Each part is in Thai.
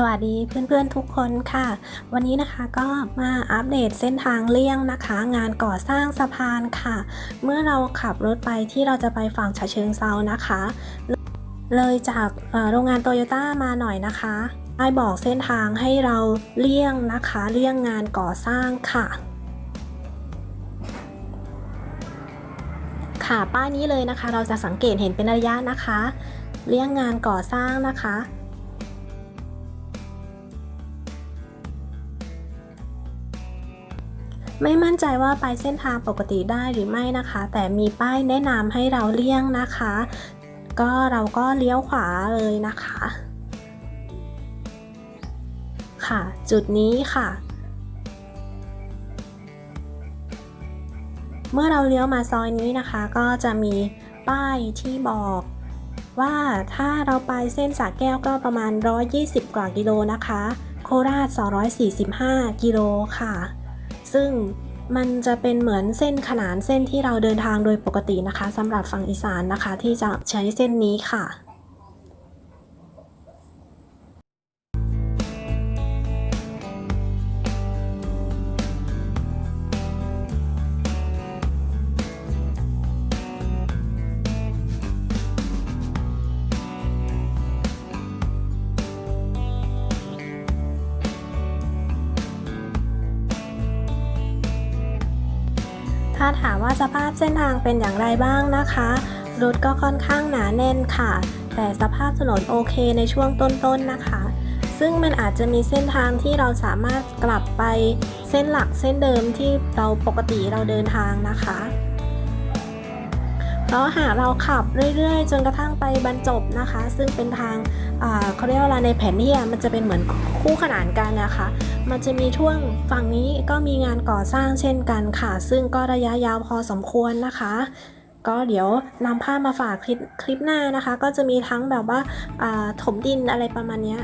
สวัสดีเพื่อนๆทุกคนค่ะ วันนี้นะคะก็มาอัปเดตเส้นทางเลี่ยงนะคะ งานก่อสร้างสะพานค่ะ เมื่อเราขับรถไปที่เราจะไปฝั่งฉะเชิงเซานะคะ เลยจากโรงงานโตโยต้ามาหน่อยนะคะได้บอกเส้นทางให้เราเลี่ยงนะคะ เลี่ยงงานก่อสร้างค่ะค่ะป้ายนี้เลยนะคะ เราจะสังเกตเห็นเป็นระยะนะคะ เลี่ยงงานก่อสร้างนะคะ ไม่มั่นใจว่าไปเส้นทางปกติได้หรือไม่นะคะ แต่มีป้ายแนะนำให้เราเลี่ยงนะคะ ก็เราก็เลี้ยวขวาเลยนะคะ ค่ะ จุดนี้ค่ะ เมื่อเราเลี้ยวมาซอยนี้นะคะ ก็จะมีป้ายที่บอกว่าถ้าเราไปเส้นสระแก้วก็ประมาณ 120 กว่ากิโลนะคะ โคราช 245 กิโลค่ะ ซึ่งมันจะเป็นเหมือนเส้นขนานเส้นที่เราเดินทางโดยปกตินะคะสำหรับฝั่งอีสานนะคะ ที่จะใช้เส้นนี้ค่ะ ถ้าถามว่าสภาพเส้นทางเป็นอย่างไรบ้างนะคะรถก็ค่อนข้างหนาแน่นค่ะ แต่สภาพถนนโอเคในช่วงต้นๆนะคะ ซึ่งมันอาจจะมีเส้นทางที่เราสามารถกลับไปเส้นหลักเส้นเดิมที่เราปกติเราเดินทางนะคะเพราะหากเราขับเรื่อยๆ จนกระทั่งไปบรรจบนะคะ ซึ่งเป็นทาง เขาเรียกว่าอะไรในแผนที่มันจะเป็นเหมือนคู่ขนานกันนะคะ มันจะมีช่วงฝั่งนี้ก็มีงานก่อสร้างเช่นกันค่ะ ซึ่งก็ระยะยาวพอสมควรนะคะก็เดี๋ยวนำภาพมาฝากคลิปคลิปหน้านะคะ ก็จะมีทั้งแบบว่าาถมดินอะไรประมาณนี้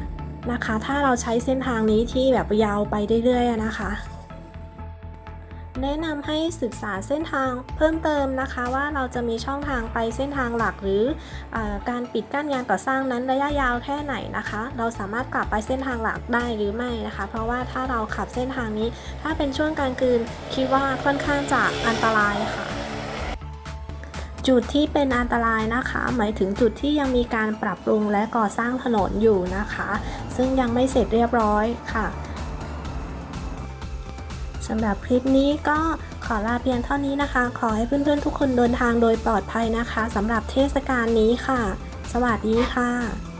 นะคะ ถ้าเราใช้เส้นทางนี้ที่แบบยาวไปเรื่อยๆนะคะ แนะนำให้ศึกษาเส้นทางเพิ่มเติมนะคะ ว่าเราจะมีช่องทางไปเส้นทางหลักหรืออการปิดกั้นงานก่อสร้างนั้นระยะยาวแค่ไหนนะคะ เราสามารถกลับไปเส้นทางหลักได้หรือไม่นะคะ เพราะว่าถ้าเราขับเส้นทางนี้ ถ้าเป็นช่วงกลางคืนคิดว่าค่อนข้างจะอันตรายค่ะจุดที่เป็นอันตรายนะคะ หมายถึงจุดที่ยังมีการปรับปรุงและก่อสร้างถนนอยู่นะคะ ซึ่งยังไม่เสร็จเรียบร้อยค่ะ สำหรับคลิปนี้ก็ขอลาเพียงเท่านี้นะคะ ขอให้เพื่อนๆทุกคนเดินทางโดยปลอดภัยนะคะสำหรับเทศกาลนี้ค่ะ สวัสดีค่ะ